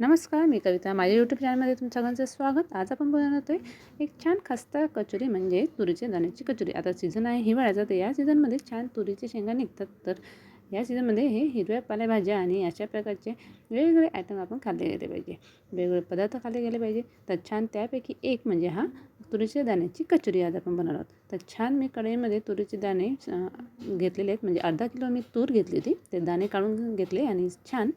नमस्कार मी कविता. माझ्या यूट्यूब चॅनलमध्ये तुमचं सगळ्यांचं स्वागत. आज आपण बनवतो आहे एक छान खस्ता कचोरी म्हणजे तुरीच्या दाण्याची कचोरी. आता सीझन आहे हिवाळ्याचा तर या सीझनमध्ये छान तुरीचे शेंगा निघतात. तर या सीझनमध्ये हे हिरव्या पालेभाज्या आणि अशा प्रकारचे वेगवेगळे आयटम आपण खाल्ले गेले पाहिजे. वेगवेगळे पदार्थ खाल्ले गेले पाहिजे. तर छान त्यापैकी एक म्हणजे हा तुरीच्या दाण्याची कचोरी आज आपण बनवणार आहोत. तर छान मी कढईमध्ये तुरीचे दाणे घेतलेले आहेत. म्हणजे अर्धा किलो मी तूर घेतली होती. ते दाणे काढून घेतले आणि छान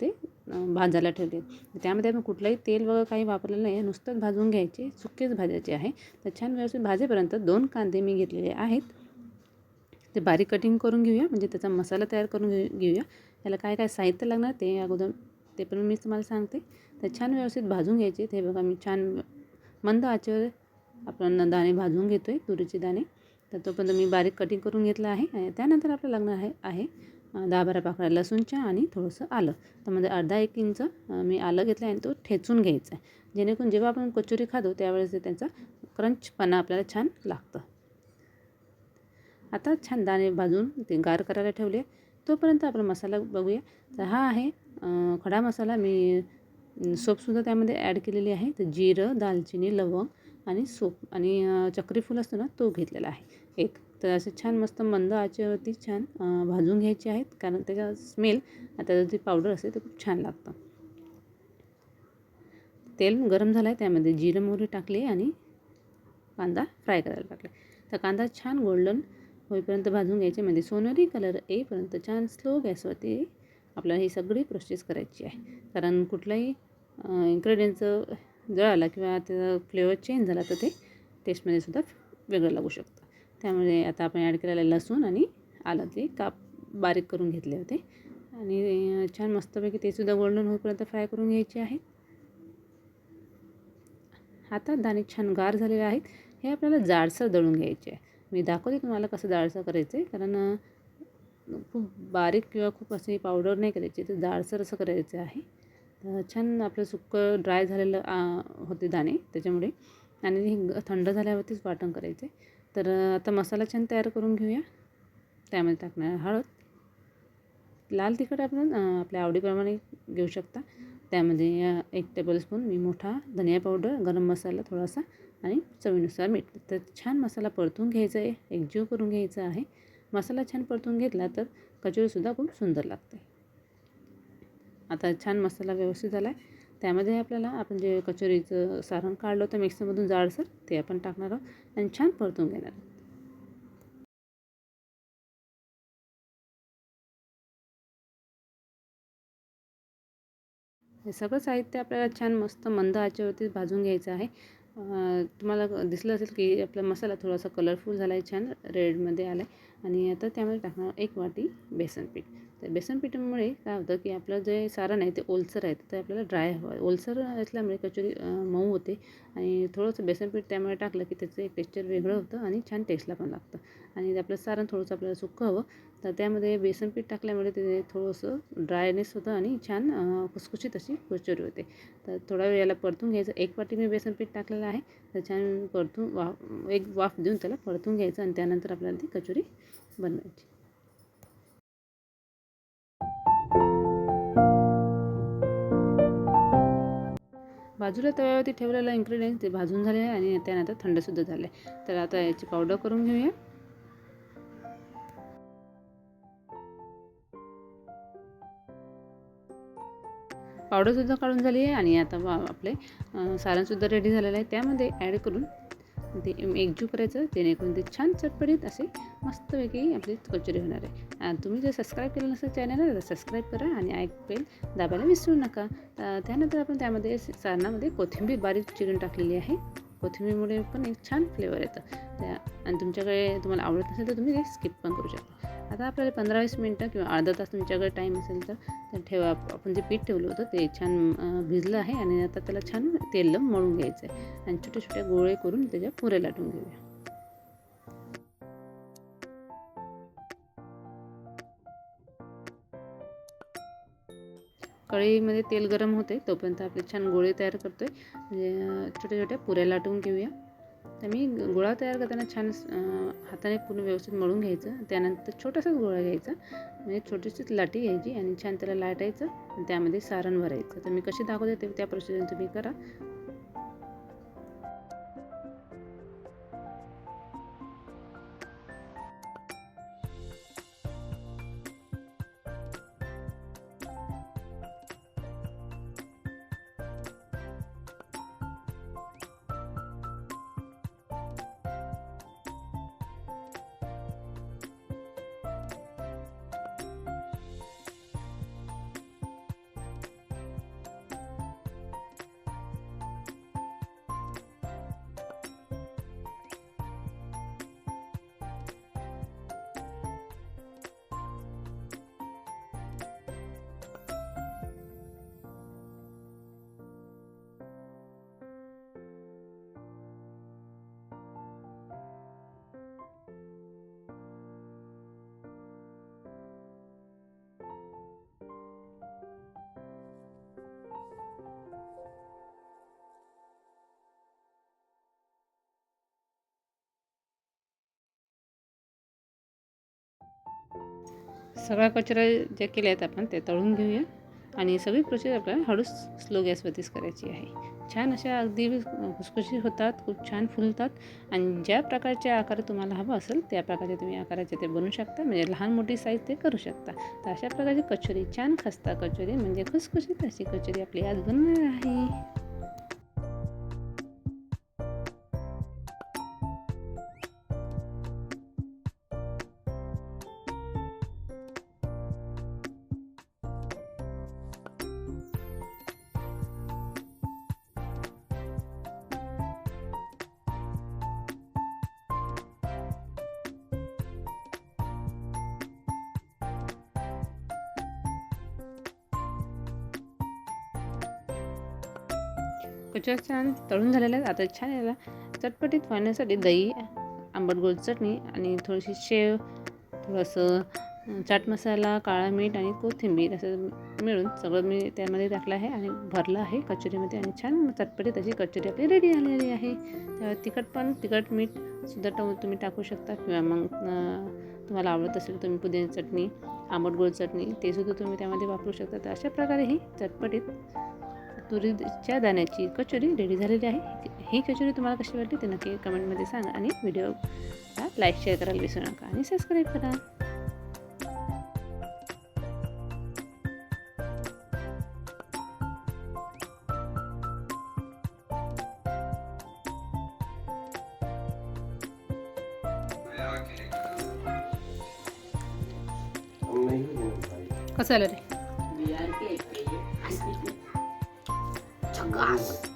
ते भाजायला ठेवले त्यामध्ये आपण कुठलंही तेल वगैरे काही वापरलेलं नाही नुसतंच भाजून घ्यायचे. सुकेच भाजायचे आहे. तर छान व्यवस्थित भाजेपर्यंत दोन कांदे मी घेतलेले आहेत. ते बारीक कटिंग करून घेऊया. म्हणजे त्याचा मसाला तयार करून घेऊ घेऊया. याला काय काय साहित्य लागणार ते अगोदर ते पण मी तुम्हाला सांगते. तर छान व्यवस्थित भाजून घ्यायचे. ते बघा मी छान मंद आचेवर आपण दाणे भाजून घेतो आहे तुरीचे दाणे. तर तोपर्यंत मी बारीक कटिंग करून घेतलं आहे. आणि त्यानंतर आपल्याला लागणार आहे आहे दहा बारा पाकळ्या लसूणच्या आणि थोडंसं आलं. तर म्हणजे अर्धा एक इंच मी आलं घेतलं आणि तो ठेचून घ्यायचा आहे. जेणेकरून जेव्हा आपण कचोरी खातो त्यावेळेस त्याचा क्रंचपणा आपल्याला छान लागतं. आता छान दाणे भाजून ते गार करायला ठेवले. तोपर्यंत आपण मसाला बघूया. तर हा आहे खडा मसाला. मी सोपसुद्धा त्यामध्ये ॲड केलेली आहे. तर जिरं दालचिनी लवंग आणि सोप आणि चक्रीफूल असतो ना तो घेतलेला आहे. एक तर असे छान मस्त मंद आचेवरती छान भाजून घ्यायचे आहेत. कारण त्याचा स्मेल आता जी पावडर असते ते खूप छान लागतं. तेल गरम झालं आहे त्यामध्ये. जिरं मोहरी टाकली आणि कांदा फ्राय करायला टाकला. तर कांदा छान गोल्डन होईपर्यंत भाजून घ्यायचे. म्हणजे सोनेरी कलर येईपर्यंत छान स्लो गॅसवरती आपल्याला ही सगळी प्रोसेस करायची आहे. कारण कुठलाही इन्ग्रेडियंटचं जळाला किंवा त्याचा फ्लेवर चेंज झाला तर ते टेस्टमध्ये सुद्धा वेगळं लागू शकतं. त्यामुळे आता आपण ॲड केलेलं लसूण आणि आलं ते काप बारीक करून घेतले होते. आणि छान मस्तपैकी ते सुद्धा गोल्डन होईपर्यंत फ्राय करून घ्यायचे आहे हातात दाणे छान गार झालेले आहेत. हे आपल्याला जाडसर दळून घ्यायचे आहे. मी दाखवते तुम्हाला कसं जाडसर करायचं आहे कारण खूप बारीक किंवा खूप असे पावडर नाही करायचे तर जाडसर असं करायचं आहे. तर छान आपलं सुक्कं ड्राय झालेलं होते दाणे त्याच्यामुळे. आणि थंड झाल्यावरतीच वाटण करायचे तर आता मसाला छान तयार करून घेऊया. त्यामध्ये टाकणार हळद. लाल तिखट आपण आपल्या आवडीप्रमाणे घेऊ शकता. त्यामध्ये एक टेबलस्पून मी मोठा धनिया पावडर गरम मसाला थोडासा आणि चवीनुसार मीठ. तर छान मसाला परतून घ्यायचा आहे. एकजीव करून घ्यायचा आहे. मसाला छान परतून घेतला तर कचोरीसुद्धा खूप सुंदर लागते. आता छान मसाला व्यवस्थित झाला आहे त्यामध्ये आपल्याला आपण जे कचोरीचं सारण काढलं होतं मिक्सरमधून जाडसर ते आपण टाकणार आहोत आणि छान परतून घेणार आहोत. हे सगळं साहित्य आपल्याला छान मस्त मंद आचेवरती भाजून घ्यायचं आहे. तुम्हाला दिसलं असेल की आपला मसाला थोडासा कलरफुल झाला आहे छान रेडमध्ये आला आहे आणि आता त्यामध्ये टाकणार एक वाटी बेसन पीठ तर बेसन पिठामुळे काय होतं की आपलं जे सारण आहे ते ओलसर आहे तर आपल्याला ड्राय हवं ओलसर असल्यामुळे कचोरी मऊ होते आणि थोडंसं बेसन पीठ त्यामुळे टाकलं की त्याचं एक टेक्स्चर वेगळं होतं आणि छान टेस्टला पण लागतं. आणि आपलं सारण थोडंसं आपल्याला सुक्कं हवं तर त्यामध्ये बेसन पीठ टाकल्यामुळे ते थोडंसं ड्रायनेस होतं आणि छान खुसखुशीत अशी कचोरी होते. तर थोडा वेळ याला परतून घ्यायचं. एक वाटी मी बेसन पीठ टाकलेलं आहे तर छान परतून वाफ एक वाफ देऊन त्याला परतून घ्यायचं आणि त्यानंतर आपल्याला ती कचोरी बनवायची. बाजूला तव्यावरती ठेवलेलं इन्ग्रेडियंट्स ते भाजून झाले आहे आणि त्यानंतर थंडसुद्धा झाले तर आता याची पावडर करून घेऊया. पावडरसुद्धा काढून झाली आहे आणि आता आपले सारणसुद्धा रेडी झालेलं आहे. त्यामध्ये ॲड करून ते एकजू करायचं जेणेकरून ते छान चटपटीत असे मस्तपैकी आपली कचोरी होणार आहे. तुम्ही जर सबस्क्राईब केलं नसेल चॅनलला तर सबस्क्राईब करा आणि ऐक बेल दाबायला विसरू नका. त्यानंतर आपण त्यामध्ये सारणामध्ये कोथिंबीर बारीक चिरून टाकलेली आहे. कोथिंबीरमुळे पण एक छान फ्लेवर येतं. त्या आणि तुमच्याकडे तुम्हाला आवडत नसेल तर तुम्ही ते स्किप पण करू शकता. आता आपल्याला पंधरा वीस मिनटं किंवा अर्धा तास तुमच्याकडे टाईम असेल तर ठेवा. आपण जे पीठ ठेवलं होतं ते छान भिजलं आहे आणि आता त्याला छान तेल मळून घ्यायचं आहे आणि छोटे छोटे गोळे करून त्याच्या पुरे लाटून घेऊया. कढईमध्ये तेल गरम होते तोपर्यंत आपले छान गोळे तयार करतो आहे म्हणजे छोट्या छोट्या पुऱ्या लाटून घेऊया. तर मी गोळा तयार करताना छान हाताने पूर्ण व्यवस्थित मळून घ्यायचं. त्यानंतर छोटासाच गोळा घ्यायचा. म्हणजे छोटीशीच लाटी घ्यायची आणि छान त्याला लाटायचं आणि त्यामध्ये सारण भरायचं. तर मी कशी दाखवते ते त्या प्रोसिजर तुम्ही करा. सगळा कचरा जे केला आहेत आपण ते तळून घेऊया. आणि सगळी प्रोसेस आपल्याला हळूच स्लो गॅसवरतीच करायची आहे. छान अशा अगदी खुसखुशी होतात खूप छान फुलतात. आणि ज्या प्रकारच्या आकार तुम्हाला हवं असेल त्या प्रकारचे तुम्ही आकाराचे ते बनवू शकता. म्हणजे लहान मोठी साईज ते करू शकता. तर अशा प्रकारची कचोरी छान खस्ता कचोरी म्हणजे खुसखुशीत अशी कचोरी आपली आज बनणार आहे. कचरा छान तळून झालेला आहे आता छान याला चटपटीत वाढण्यासाठी दही आंबट गोड चटणी आणि थोडीशी शेव थोडंसं चाट मसाला काळा मीठ आणि कोथिंबीर असं मिळून सगळं मी त्यामध्ये टाकलं आहे आणि भरलं आहे कचोरीमध्ये आणि छान चटपटीत अशी कचोरी आपली रेडी आलेली आहे. त्यावर तिखट पण तिखट मीठ सुद्धा ट तुम्ही टाकू शकता किंवा मग तुम्हाला आवडत असेल तुम्ही पुदिना चटणी आंबट गोड चटणी ते सुद्धा तुम्ही त्यामध्ये वापरू शकता. तर अशा प्रकारे ही चटपटीत तुरीच्या दाण्याची कचोरी रेडी झालेली आहे. ही कचोरी तुम्हाला कशी वाटली ते नक्की कमेंटमध्ये सांगा आणि व्हिडिओला लाईक शेअर करायला विसरू नका आणि सबस्क्राईब करा. कसं आलं रे 啊！